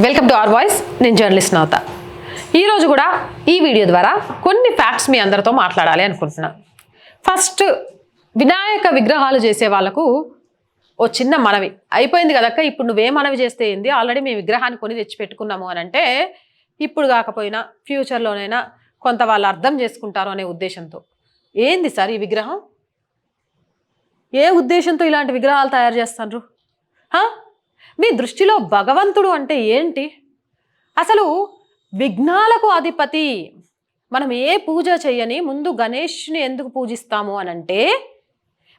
Welcome to our voice నేను journalist Navata ఈరోజు కూడా ఈ వీడియో ద్వారా కొన్ని ఫ్యాక్ట్స్ మీ అందరితో మాట్లాడాలి అనుకుంటున్నాను ఫస్ట్ వినాయక విగ్రహాలు చేసే వాళ్ళకు ఓ చిన్న మనవి. అయిపోయింది కదక్క ఇప్పుడు నువ్వే మనవి చేస్తే ఏంది? ఆల్రెడీ మేము విగ్రహాన్ని కొని తెచ్చి పెట్టుకున్నాము అని అంటే ఇప్పుడు కాకపోయినా ఫ్యూచర్లోనైనా కొంత వాళ్ళు అర్థం చేసుకుంటారు అనే ఉద్దేశంతో. ఏంది సార్ ఈ విగ్రహం? ఏ ఉద్దేశంతో ఇలాంటి విగ్రహాలు తయారు చేస్తారు మీ దృష్టిలో భగవంతుడు అంటే ఏంటి? అసలు విఘ్నాలకు అధిపతి మనం ఏ పూజ చేయని ముందు గణేష్ని ఎందుకు పూజిస్తాము అని అంటే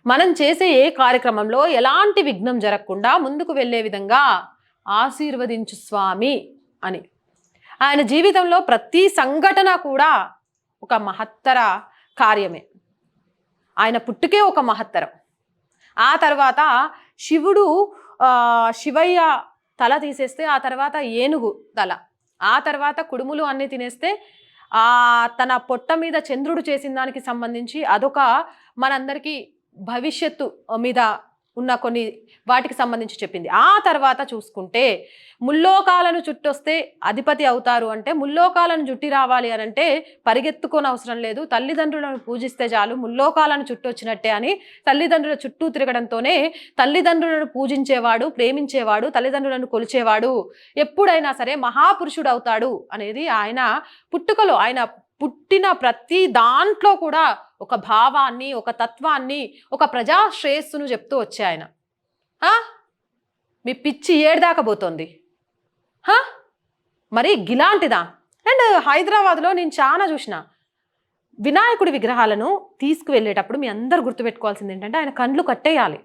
మనం చేసే ఏ కార్యక్రమంలో ఎలాంటి విఘ్నం జరగకుండా ముందుకు వెళ్ళే విధంగా ఆశీర్వదించు స్వామి అని. ఆయన జీవితంలో ప్రతి సంఘటన కూడా ఒక మహత్తర కార్యమే. ఆయన పుట్టుకే ఒక మహత్తరం. ఆ తర్వాత శివుడు శివయ్య తల తీసేస్తే ఆ తర్వాత ఏనుగు తల. ఆ తర్వాత కుడుములు అన్నీ తినేస్తే ఆ తన పొట్ట మీద చంద్రుడు చేసిన దానికి సంబంధించి అదొక మనందరికీ భవిష్యత్తు మీద ఉన్న కొన్ని వాటికి సంబంధించి చెప్పింది. ఆ తర్వాత చూసుకుంటే ముల్లోకాలను చుట్టొస్తే అధిపతి అవుతారు అంటే ముల్లోకాలను చుట్టి రావాలి అని అంటే పరిగెత్తుకోని అవసరం లేదు. తల్లిదండ్రులను పూజిస్తే చాలు ముల్లోకాలను చుట్టొచ్చినట్టే అని తల్లిదండ్రుల చుట్టూ తిరగడంతోనే తల్లిదండ్రులను పూజించేవాడు ప్రేమించేవాడు తల్లిదండ్రులను కొలిచేవాడు ఎప్పుడైనా సరే మహాపురుషుడు అవుతాడు అనేది ఆయన పుట్టుకలో ఆయన పుట్టిన ప్రతి దాంట్లో కూడా ఒక భావాన్ని ఒక తత్వాన్ని ఒక ప్రజా శ్రేయస్సును చెప్తూ వచ్చే ఆయన. మీ పిచ్చి ఏడుదాకా పోతుంది. మరి గిలాంటిదా? అండ్ హైదరాబాద్లో నేను చాలా చూసిన. వినాయకుడి విగ్రహాలను తీసుకువెళ్ళేటప్పుడు మీ అందరు గుర్తుపెట్టుకోవాల్సింది ఏంటంటే ఆయన కండ్లు కట్టేయాలి.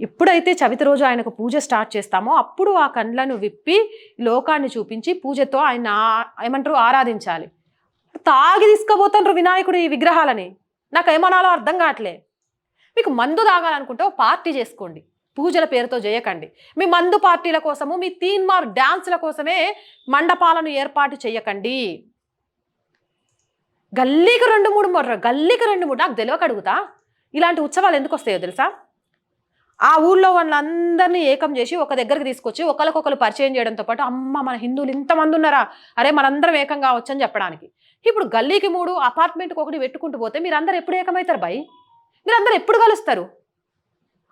ఎప్పుడైతే చవితి రోజు ఆయనకు పూజ స్టార్ట్ చేస్తామో అప్పుడు ఆ కండ్లను విప్పి లోకాన్ని చూపించి పూజతో ఆయన ఏమంటారు ఆరాధించాలి. తాగి తీసుకుపోతాండ్రు వినాయకుడి విగ్రహాలని. నాకు ఏమనాలో అర్థం కావట్లే. మీకు మందు తాగాలనుకుంటే ఒక పార్టీ చేసుకోండి. పూజల పేరుతో చేయకండి మీ మందు పార్టీల కోసము మీ తీన్ మార్ డ్యాన్సుల కోసమే మండపాలను ఏర్పాటు చేయకండి. గల్లీకి రెండు మూడు మొర్ర గల్లీకి రెండు మూడు నాకు తెలియక అడుగుతా. ఇలాంటి ఉత్సవాలు ఎందుకు వస్తాయో తెలుసా? ఆ ఊళ్ళో వాళ్ళందరినీ ఏకం చేసి ఒక దగ్గరికి తీసుకొచ్చి ఒకరికొకరు పరిచయం చేయడంతో పాటు అమ్మ మన హిందువులు ఇంతమంది ఉన్నారా? అరే మనందరం ఏకం కావచ్చు అని చెప్పడానికి. ఇప్పుడు గల్లీకి మూడు అపార్ట్మెంట్కి ఒకటి పెట్టుకుంటూ పోతే మీరందరూ ఎప్పుడు ఏకమవుతారు భయ్ మీరందరూ ఎప్పుడు కలుస్తారు?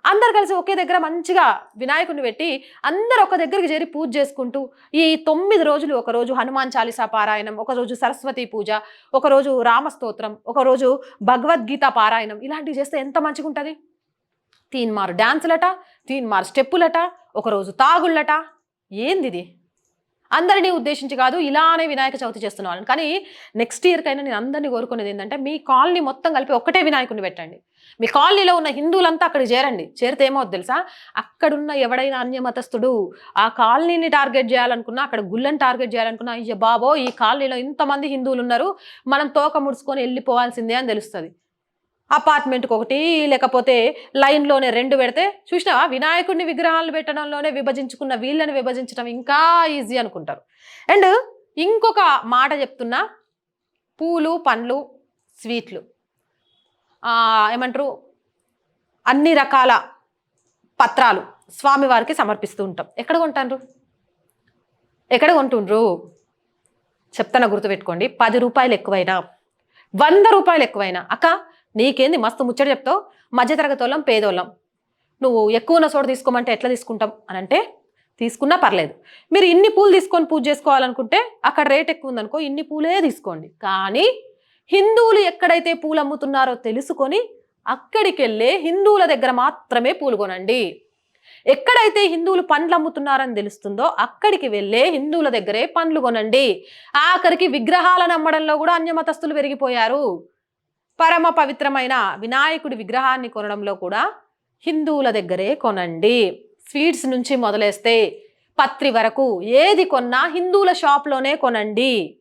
అందరు కలిసి ఒకే దగ్గర మంచిగా వినాయకుడిని పెట్టి అందరు ఒక దగ్గరికి చేరి పూజ చేసుకుంటూ ఈ తొమ్మిది రోజులు ఒకరోజు హనుమాన్ చాలీసా పారాయణం ఒకరోజు సరస్వతి పూజ ఒకరోజు రామస్తోత్రం ఒకరోజు భగవద్గీత పారాయణం ఇలాంటివి చేస్తే ఎంత మంచిగా ఉంటుంది? తీన్మారు డ్యాన్సులట తీన్మారు స్టెప్పులట ఒకరోజు తాగుళ్ళట ఏంది ఇది అందరినీ ఉద్దేశించి కాదు ఇలానే వినాయక చవితి చేస్తున్న వాళ్ళని కానీ నెక్స్ట్ ఇయర్కైనా నేను అందరినీ కోరుకునేది ఏంటంటే మీ కాలనీ మొత్తం కలిపి ఒక్కటే వినాయకుడిని పెట్టండి. మీ కాలనీలో ఉన్న హిందువులంతా అక్కడికి చేరండి. చేరితే ఏమవుద్ది తెలుసా? అక్కడున్న ఎవడైనా అన్యమతస్థుడు ఆ కాలనీని టార్గెట్ చేయాలనుకున్నా అక్కడ గుళ్ళని టార్గెట్ చేయాలనుకున్నా అయ్య బాబో ఈ కాలనీలో ఇంతమంది హిందువులు ఉన్నారు మనం తోక ముడుచుకొని వెళ్ళిపోవాల్సిందే అని తెలుస్తుంది. అపార్ట్మెంట్కి ఒకటి లేకపోతే లైన్లోనే రెండు పెడితే చూసినావా? వినాయకుడిని విగ్రహాలు పెట్టడంలోనే విభజించుకున్న వీళ్ళని విభజించడం ఇంకా ఈజీ అనుకుంటారు. అండ్ ఇంకొక మాట చెప్తున్నా పూలు పండ్లు స్వీట్లు. ఏమంటారు? అన్ని రకాల పత్రాలు స్వామివారికి సమర్పిస్తూ ఉంటాం. ఎక్కడ కొంటారు ఎక్కడ కొంటుండ్రు? చెప్తాను గుర్తుపెట్టుకోండి. పది రూపాయలు ఎక్కువైనా వంద రూపాయలు ఎక్కువైనా. అక్క నీకేంది మస్తు ముచ్చట చెప్తావు? మధ్యతరగతి వాళ్ళం పేదోళ్ళం. నువ్వు ఎక్కువ ఉన్న చోట తీసుకోమంటే ఎట్లా తీసుకుంటాం? అని అంటే తీసుకున్నా పర్లేదు. మీరు ఇన్ని పూలు తీసుకొని పూజ చేసుకోవాలనుకుంటే అక్కడ రేట్ ఎక్కువ ఉందనుకో ఇన్ని పూలే తీసుకోండి. కానీ హిందువులు ఎక్కడైతే పూలు అమ్ముతున్నారో తెలుసుకొని అక్కడికి వెళ్ళే హిందువుల దగ్గర మాత్రమే పూలు కొనండి. ఎక్కడైతే హిందువులు పండ్లు అమ్ముతున్నారని తెలుస్తుందో అక్కడికి వెళ్ళే హిందువుల దగ్గరే పండ్లు కొనండి. ఆఖరికి విగ్రహాలను అమ్మడంలో కూడా అన్యమతస్తులు పెరిగిపోయారు. పరమ పవిత్రమైన వినాయకుడి విగ్రహాన్ని కొనడంలో కూడా హిందువుల దగ్గరే కొనండి. స్వీట్స్ నుంచి మొదలేస్తే పత్రి వరకు ఏది కొన్నా హిందువుల షాప్లోనే కొనండి.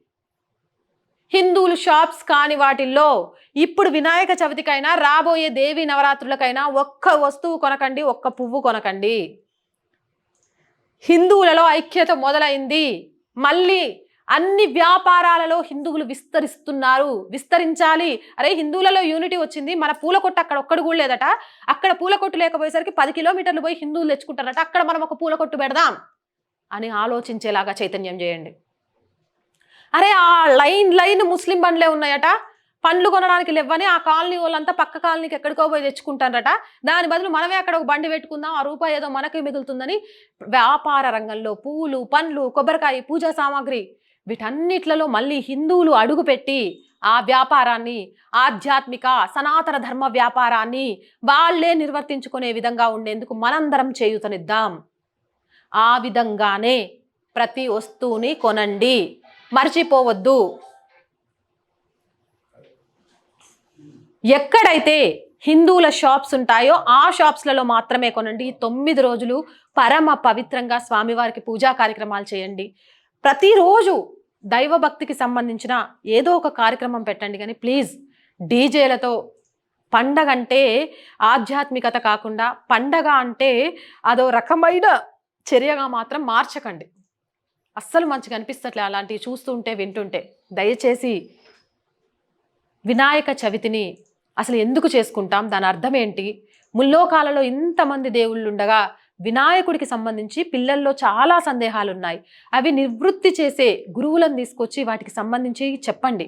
హిందువులు షాప్స్ కాని వాటిల్లో ఇప్పుడు వినాయక చవితికైనా రాబోయే దేవి నవరాత్రులకైనా ఒక్క వస్తువు కొనకండి ఒక్క పువ్వు కొనకండి. హిందువులలో ఐక్యత మొదలైంది. మళ్ళీ అన్ని వ్యాపారాలలో హిందువులు విస్తరిస్తున్నారు. విస్తరించాలి. అరే హిందువులలో యూనిటీ వచ్చింది. మన పూల కొట్టు అక్కడ ఒక్కడు కూడా లేదట. అక్కడ పూల కొట్టు లేకపోయేసరికి పది కిలోమీటర్లు పోయి హిందువులు తెచ్చుకుంటారట. అక్కడ మనం ఒక పూల కొట్టు పెడదాం అని ఆలోచించేలాగా చైతన్యం చేయండి. అరే ఆ లైన్ లైన్ ముస్లిం బండ్లే ఉన్నాయట. పండ్లు కొనడానికి లేవని ఆ కాలనీ వాళ్ళంతా పక్క కాలనీకి ఎక్కడికో పోయి తెచ్చుకుంటారట. దాని బదులు మనమే అక్కడ ఒక బండి పెట్టుకుందాం. ఆ రూపాయి ఏదో మనకే మిగులుతుందని వ్యాపార రంగంలో పూలు పండ్లు కొబ్బరికాయ పూజా సామాగ్రి వీటన్నిట్లలో మళ్ళీ హిందువులు అడుగుపెట్టి ఆ వ్యాపారాన్ని ఆధ్యాత్మిక సనాతన ధర్మ వ్యాపారాన్ని వాళ్ళే నిర్వర్తించుకునే విధంగా ఉండేందుకు మనందరం చేయుతనిద్దాం. ఆ విధంగానే ప్రతి వస్తువుని కొనండి. మర్చిపోవద్దు. ఎక్కడైతే హిందువుల షాప్స్ ఉంటాయో ఆ షాప్స్లలో మాత్రమే కొనండి. తొమ్మిది రోజులు పరమ పవిత్రంగా స్వామివారికి పూజా కార్యక్రమాలు చేయండి. ప్రతిరోజు దైవభక్తికి సంబంధించిన ఏదో ఒక కార్యక్రమం పెట్టండి కానీ ప్లీజ్ డీజేలతో పండగ అంటే ఆధ్యాత్మికత కాకుండా పండగ అంటే అదో రకమైన చర్యగా మాత్రం మార్చకండి. అస్సలు మంచిగా అనిపిస్తట్లే అలాంటివి చూస్తుంటే వింటుంటే. దయచేసి వినాయక చవితిని అసలు ఎందుకు చేసుకుంటాం? దాని అర్థం ఏంటి? ముల్లోకాలలో ఇంతమంది దేవుళ్ళు ఉండగా వినాయకుడికి సంబంధించి పిల్లల్లో చాలా సందేహాలు ఉన్నాయి అవి నివృత్తి చేసే గురువులను తీసుకొచ్చి వాటికి సంబంధించి చెప్పండి.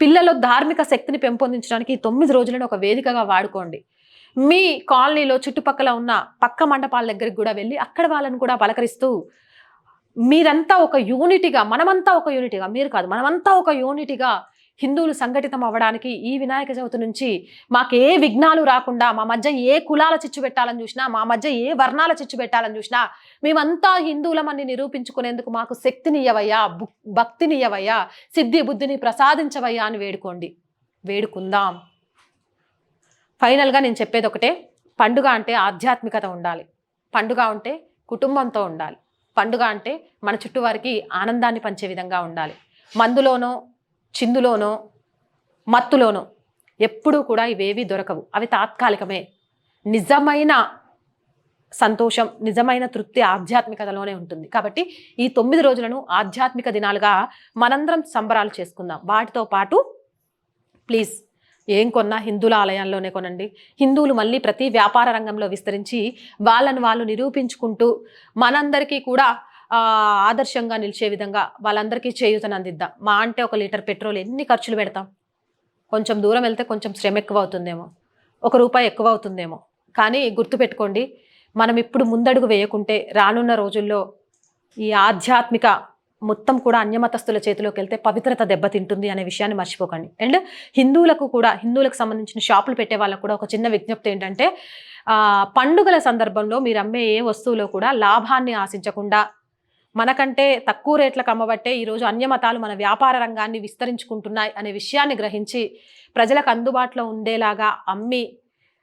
పిల్లలు ధార్మిక శక్తిని పెంపొందించడానికి తొమ్మిది రోజులను ఒక వేదికగా వాడుకోండి. మీ కాలనీలో చుట్టుపక్కల ఉన్న పక్క మండపాల దగ్గరికి కూడా వెళ్ళి అక్కడ వాళ్ళని కూడా పలకరిస్తూ మీరంతా ఒక యూనిటీగా మనమంతా ఒక యూనిటీగా మీరు కాదు మనమంతా ఒక యూనిటీగా హిందువులు సంఘటితం అవ్వడానికి ఈ వినాయక చవితి నుంచి మాకు ఏ విఘ్నాలు రాకుండా మా మధ్య ఏ కులాల చిచ్చు పెట్టాలని చూసినా మా మధ్య ఏ వర్ణాల చిచ్చు పెట్టాలని చూసినా మేమంతా హిందువులమని నిరూపించుకునేందుకు మాకు శక్తినియ్యవయ్యా భు- భక్తినియ్యవయ్యా సిద్ధి బుద్ధిని ప్రసాదించవయ్యా అని వేడుకోండి. వేడుకుందాం. ఫైనల్గా నేను చెప్పేది ఒకటే పండుగ అంటే ఆధ్యాత్మికత ఉండాలి. పండుగ అంటే కుటుంబంతో ఉండాలి. పండుగ అంటే మన చుట్టూ వారికి ఆనందాన్ని పంచే విధంగా ఉండాలి. మందులోనో చిందులోనో మత్తులోనో ఎప్పుడూ కూడా ఇవేవి దొరకవు. అవి తాత్కాలికమే. నిజమైన సంతోషం నిజమైన తృప్తి ఆధ్యాత్మికతలోనే ఉంటుంది. కాబట్టి ఈ తొమ్మిది రోజులను ఆధ్యాత్మిక దినాలుగా మనందరం సంబరాలు చేసుకుందాం. వాటితో పాటు ప్లీజ్ ఏం కొన్నా హిందువుల ఆలయాల్లోనే కొనండి. హిందువులు మళ్ళీ ప్రతి వ్యాపార రంగంలో విస్తరించి వాళ్ళను వాళ్ళు నిరూపించుకుంటూ మనందరికీ కూడా ఆదర్శంగా నిలిచే విధంగా వాళ్ళందరికీ చేయూతను అందిద్దాం. మా అంటే ఒక లీటర్ పెట్రోల్ ఎన్ని ఖర్చులు పెడతాం? కొంచెం దూరం వెళ్తే కొంచెం శ్రమ ఎక్కువ అవుతుందేమో ఒక రూపాయి ఎక్కువ అవుతుందేమో కానీ గుర్తుపెట్టుకోండి మనం ఇప్పుడు ముందడుగు వేయకుంటే రానున్న రోజుల్లో ఈ ఆధ్యాత్మిక మొత్తం కూడా అన్యమతస్తుల చేతిలోకి వెళ్తే పవిత్రత దెబ్బతింటుంది అనే విషయాన్ని మర్చిపోకండి. అండ్ హిందువులకు కూడా హిందువులకు సంబంధించిన షాపులు పెట్టే వాళ్ళకు కూడా ఒక చిన్న విజ్ఞప్తి ఏంటంటే పండుగల సందర్భంలో మీరు అమ్మే ఏ వస్తువులో కూడా లాభాన్ని ఆశించకుండా మనకంటే తక్కువ రేట్లకు అమ్మబట్టే ఈరోజు అన్యమతాలు మన వ్యాపార రంగాన్ని విస్తరించుకుంటున్నాయి అనే విషయాన్ని గ్రహించి ప్రజలకు అందుబాటులో ఉండేలాగా అమ్మి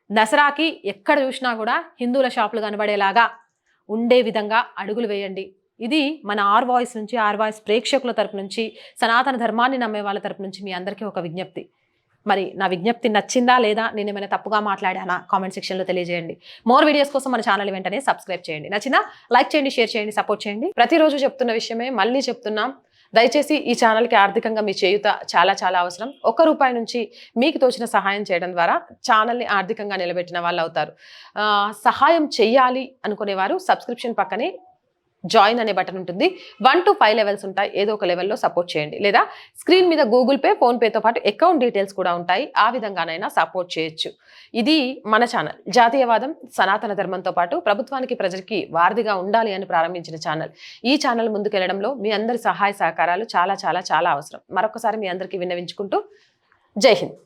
దసరాకి ఎక్కడ చూసినా కూడా హిందువుల షాపులు కనబడేలాగా ఉండే విధంగా అడుగులు వేయండి. ఇది మన ఆర్ వాయిస్ నుంచి ఆర్ వాయిస్ ప్రేక్షకుల తరపు నుంచి సనాతన ధర్మాన్ని నమ్మే వాళ్ళ తరపు నుంచి మీ అందరికీ ఒక విజ్ఞప్తి. మరి నా విజ్ఞప్తి నచ్చిందా లేదా నేను ఏమైనా తప్పుగా మాట్లాడానా? కామెంట్ సెక్షన్లో తెలియజేయండి. మోర్ వీడియోస్ కోసం మన ఛానల్ వెంటనే సబ్స్క్రైబ్ చేయండి. నచ్చినా లైక్ చేయండి షేర్ చేయండి సపోర్ట్ చేయండి. ప్రతిరోజు చెప్తున్న విషయమే మళ్ళీ చెప్తున్నాం. దయచేసి ఈ ఛానల్కి ఆర్థికంగా మీ చేయుత చాలా చాలా అవసరం. ఒక్క రూపాయి నుంచి మీకు తోచిన సహాయం చేయడం ద్వారా ఛానల్ని ఆర్థికంగా నిలబెట్టిన వాళ్ళు అవుతారు సహాయం చేయాలి అనుకునేవారు సబ్స్క్రిప్షన్ పక్కనే జాయిన్ అనే బటన్ ఉంటుంది. వన్ టు ఫైవ్ లెవెల్స్ ఉంటాయి. ఏదో ఒక లెవెల్లో సపోర్ట్ చేయండి. లేదా స్క్రీన్ మీద గూగుల్ పే ఫోన్పేతో పాటు అకౌంట్ డీటెయిల్స్ కూడా ఉంటాయి. ఆ విధంగానైనా సపోర్ట్ చేయొచ్చు. ఇది మన ఛానల్. జాతీయవాదం సనాతన ధర్మంతో పాటు ప్రభుత్వానికి ప్రజలకి వారధిగా ఉండాలి అని ప్రారంభించిన ఛానల్. ఈ ఛానల్ ముందుకెళ్ళడంలో మీ అందరి సహాయ సహకారాలు చాలా చాలా చాలా అవసరం. మరొకసారి మీ అందరికీ విన్నవించుకుంటూ జై హింద్.